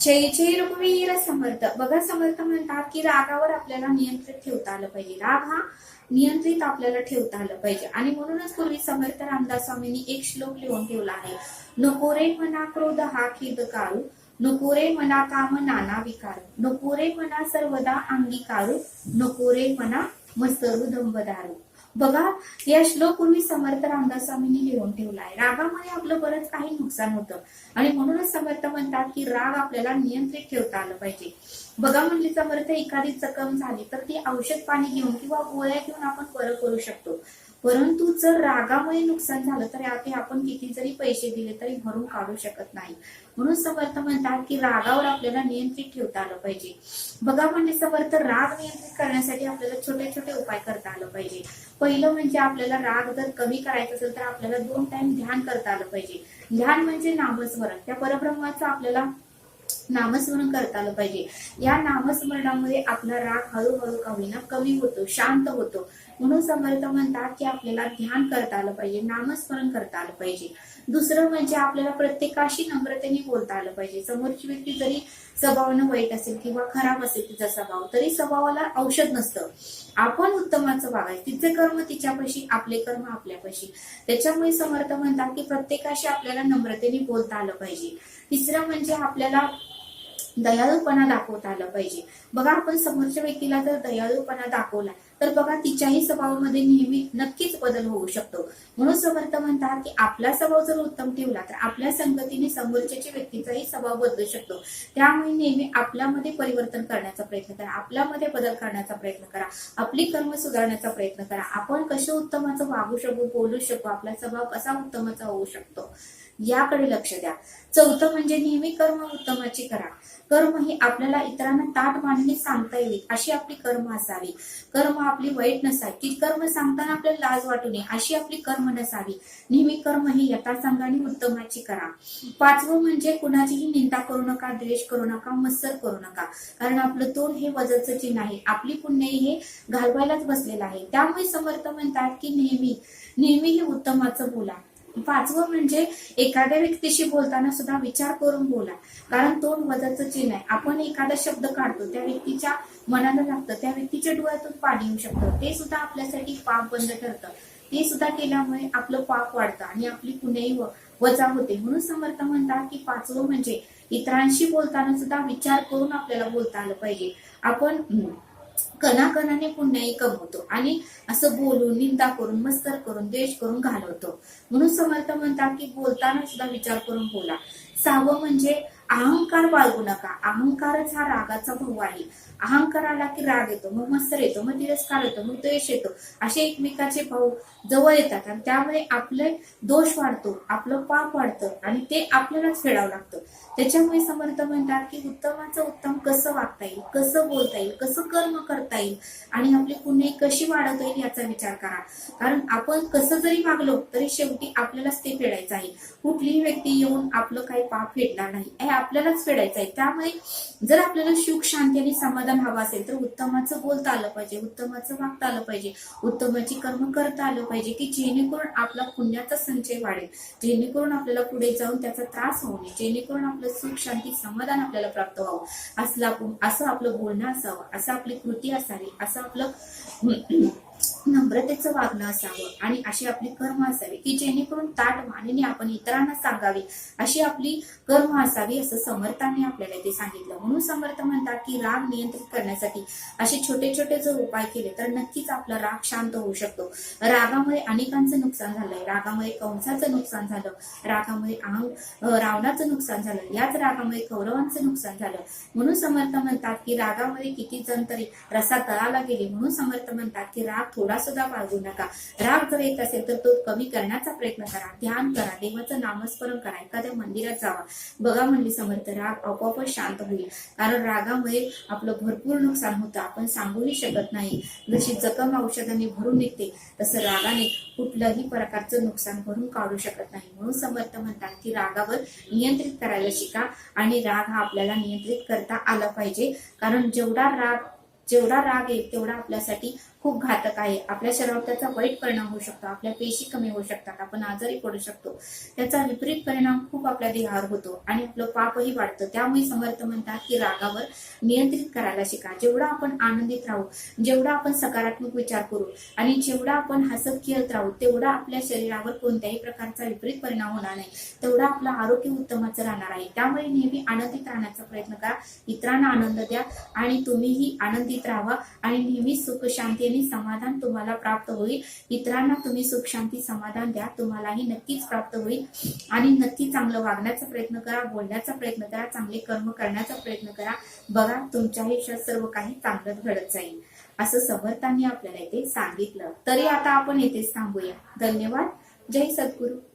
जय जय रघुवीर समर्थ. बघा समर्थ म्हणतात की रागावर आपल्याला नियंत्रित ठेवता आलं पाहिजे. राग हा नियंत्रित आपल्याला ठेवता आलं पाहिजे. आणि म्हणूनच पूर्वी समर्थ रामदास स्वामींनी एक श्लोक लिहून ठेवला आहे. नको रे मना क्रोध हा खेद काळू नको रे मना काम नाना विकार. नको रे मना सर्वदा अंगीकारू. नको रे मना मसरू दंबदारू बघा या श्लोक पूर्वी समर्थ रामदास स्वामींनी लिहून ठेवला आहे रागामुळे आपलं बरंच काही नुकसान होतं. आणि म्हणूनच समर्थ म्हणतात की राग आपल्याला नियंत्रित ठेवता आलं पाहिजे. बघा म्हणजे समर्थ एखादी जखम झाली तर ती औषध पाणी घेऊन किंवा गोळ्या घेऊन आपण बरं करू शकतो. परंतु जर रागामुळे नुकसान झालं तर यात आपण किती जरी पैसे दिले तरी भरून काढू शकत नाही. म्हणून समर्थ म्हणतात की रागावर आपल्याला नियंत्रित ठेवता आलं पाहिजे. बघा म्हणजे समर्थ राग नियंत्रित करण्यासाठी आपल्याला छोटे छोटे उपाय करता आलं पाहिजे. पहिलं म्हणजे आपल्याला राग जर कमी करायचा असेल तर आपल्याला दोन टाइम ध्यान करता आलं पाहिजे. ध्यान म्हणजे नामस्मरण. त्या परब्रह्माचं आपल्याला नामस्मरण करता आलं पाहिजे. या नामस्मरणामुळे आपला राग हळूहळू का होईना कमी होतो शांत होतो. म्हणून समर्थ म्हणतात की आपल्याला ध्यान करता आलं पाहिजे नामस्मरण करता आलं पाहिजे. दुसरं म्हणजे आपल्याला प्रत्येकाशी नम्रतेने बोलता आलं पाहिजे. समोरची व्यक्ती जरी स्वभावानं वाईट असेल किंवा खराब असेल तिचा स्वभाव तरी स्वभावाला औषध नसतं. आपण उत्तमाचं वागाय तिचे कर्म तिच्यापाशी आपले कर्म आपल्यापाशी. त्याच्यामुळे समर्थ म्हणतात की प्रत्येकाशी आपल्याला नम्रतेने बोलता आलं पाहिजे. तिसरं म्हणजे आपल्याला दयाळूपणा दाखवता आलं पाहिजे. बघा आपण समोरच्या व्यक्तीला जर दयाळूपणा दाखवला तर बघा तिच्याही स्वभावामध्ये नेहमी नक्कीच बदल होऊ शकतो. म्हणून समर्थ म्हणतात की आपला स्वभाव जर उत्तम ठेवला तर आपल्या संगतीने समोरच्याच्या व्यक्तीचाही स्वभाव बदलू शकतो. त्यामुळे नेहमी आपल्यामध्ये परिवर्तन करण्याचा प्रयत्न करा आपल्यामध्ये बदल करण्याचा प्रयत्न करा आपली कर्म सुधारण्याचा प्रयत्न करा. आपण कसे उत्तमाचं वागू शकू बोलू शकू आपला स्वभाव कसा उत्तमाचा होऊ शकतो? याकडे लक्ष द्या. चौथं म्हणजे नेहमी कर्म उत्तमाची करा. कर्म ही आपल्याला इतरांना ताट मांडणे सांगता येईल अशी आपली कर्म असावी. कर्म आपली वाईट नसावी. की कर्म सांगताना आपल्याला लाज वाटू नये अशी आपली कर्म नसावी. नेहमी कर्म ही यथासंगाने उत्तमाची करा. पाचवं म्हणजे कुणाचीही निंदा करू नका द्वेष करू नका मत्सर करू नका. कारण आपलं तोंड हे वजनचं चिन्ह आहे आपली पुण्य हे घालवायलाच बसलेलं आहे. त्यामुळे समर्थ म्हणतात की नेहमी नेहमी हे उत्तमाचं बोला. पाचवं म्हणजे एखाद्या व्यक्तीशी बोलताना सुद्धा विचार करून बोला. कारण तोंड मदतचं चिन्ह आहे आपण एखादा शब्द काढतो त्या व्यक्तीच्या मनाला लागतं त्या व्यक्तीच्या डोळ्यातून पाणी येऊ शकतं. ते सुद्धा आपल्यासाठी पाप बंद ठरतं. ते सुद्धा केल्यामुळे आपलं पाप वाढतं आणि आपली पुण्याही वजा होते. म्हणून समर्थ म्हणतात की पाचवं म्हणजे इतरांशी बोलताना सुद्धा विचार करून आपल्याला बोलता आलं पाहिजे. आपण कणाकणाने पुण्याही कमवतो आणि असं बोलून निंदा करून मस्तर करून द्वेष करून घालवतो. म्हणून समर्थ म्हणतात की बोलताना सुद्धा विचार करून बोला. सहावं म्हणजे अहंकार बाळगू नका. अहंकारच हा रागाचा भाऊ आहे. अहंकार आला की राग येतो मग मत्सर येतो मग तिरस्कार येतो मग द्वेष येतो असे एकमेकाचे भाऊ जवळ येतात आणि त्यामुळे आपले दोष वाढतो आपलं पाप वाढतं आणि ते आपल्यालाच फेडावं लागतं. त्याच्यामुळे समर्थ म्हणतात की उत्तमाचं उत्तम कसं वागता येईल कसं बोलता येईल कसं कर्म करता येईल आणि आपली पुण्य कशी वाढवता येईल याचा विचार करा. कारण आपण कसं जरी मागलो तरी शेवटी आपल्यालाच ते फेडायचं आहे. कुठलीही व्यक्ती येऊन आपलं काही पाप फेडणार नाही. आपल्यालाच फेडायचं आहे. त्यामुळे जर आपल्याला सुख शांती आणि समाधान हवं असेल तर उत्तमाचं बोलता आलं पाहिजे उत्तमाचं वागता आलं पाहिजे उत्तमाची कर्म करता आलं पाहिजे की जेणेकरून आपला पुण्याचा संचय वाढेल. जेणेकरून आपल्याला पुढे जाऊन त्याचा त्रास होऊ नये. जेणेकरून आपलं सुख शांती समाधान आपल्याला प्राप्त व्हावं. असलं आपण असं आपलं बोलणं असावं असं आपली कृती असावी असं आपलं नम्रतेचं वागणं असावं आणि अशी आपली कर्म असावी की जेणेकरून ताट मानेने आपण इतरांना सांगावी. अशी आपली कर्म असावी असं समर्थाने आपल्याला ते सांगितलं. म्हणून समर्थ म्हणतात की राग नियंत्रित करण्यासाठी असे छोटे छोटे जर उपाय केले तर नक्कीच आपला राग शांत होऊ शकतो. रागामुळे अनेकांचं नुकसान झालंय. रागामुळे कंसाचं नुकसान झालं. रागामुळे अहंग रावणाचं नुकसान झालं. याच रागामुळे कौरवांचं नुकसान झालं. म्हणून समर्थ म्हणतात की रागामुळे किती जण तरी रसा तळाला गेले. म्हणून समर्थ म्हणतात की राग थोडा सुद्धा बाळगू नका. राग जर येत असेल तर तो कमी करण्याचा प्रयत्न करा. ध्यान करा. देवाचं नामस्मरण करा. एखाद्या मंदिरात जावा. बघा म्हणली समर्थ राग आपोआपच शांत होईल. कारण रागामुळे आपलं भरपूर नुकसान होतं. आपण सांगूही शकत नाही. जशी जखम औषधाने भरून निघते. तसं रागाने कुठलंही प्रकारचं नुकसान भरून काढू शकत नाही. म्हणून समर्थ म्हणतात की रागावर नियंत्रित करायला शिका. आणि राग हा आपल्याला नियंत्रित करता आला पाहिजे. कारण जेवढा राग जेवढा राग येईल तेवढा आपल्यासाठी खूप घातक आहे. आपल्या शरीरावर त्याचा वाईट परिणाम होऊ शकतो आपल्या पेशी कमी होऊ शकतात आपण आजारी पडू शकतो. त्याचा विपरीत परिणाम खूप आपल्या देहावर होतो आणि आपलं पापही वाढतं. त्यामुळे समर्थ म्हणतात की रागावर नियंत्रित करायला शिका. जेवढा आपण आनंदित राहू जेवढा आपण सकारात्मक विचार करू आणि जेवढा आपण हसत खेळत राहू तेवढा आपल्या शरीरावर कोणत्याही प्रकारचा विपरीत परिणाम होणार नाही. तेवढा आपलं आरोग्य उत्तमच राहणार आहे. त्यामुळे नेहमी आनंदित राहण्याचा प्रयत्न करा. इतरांना आनंद द्या आणि तुम्हीही आनंदित राहा आणि नेहमी सुख शांती आणि समाधान तुम्हाला प्राप्त होईल. इतरांना तुम्ही सुख शांती समाधान द्या. तुम्हालाही नक्कीच प्राप्त होईल. आणि नक्की चांगलं वागण्याचा प्रयत्न करा बोलण्याचा प्रयत्न करा चांगले कर्म करण्याचा प्रयत्न करा. बघा तुमच्या आयुष्यात सर्व काही चांगलं घडत जाईल. असं समर्थांनी आपल्याला इथे सांगितलं. तरी आता आपण इथेच थांबूया. धन्यवाद. जय सद्गुरू.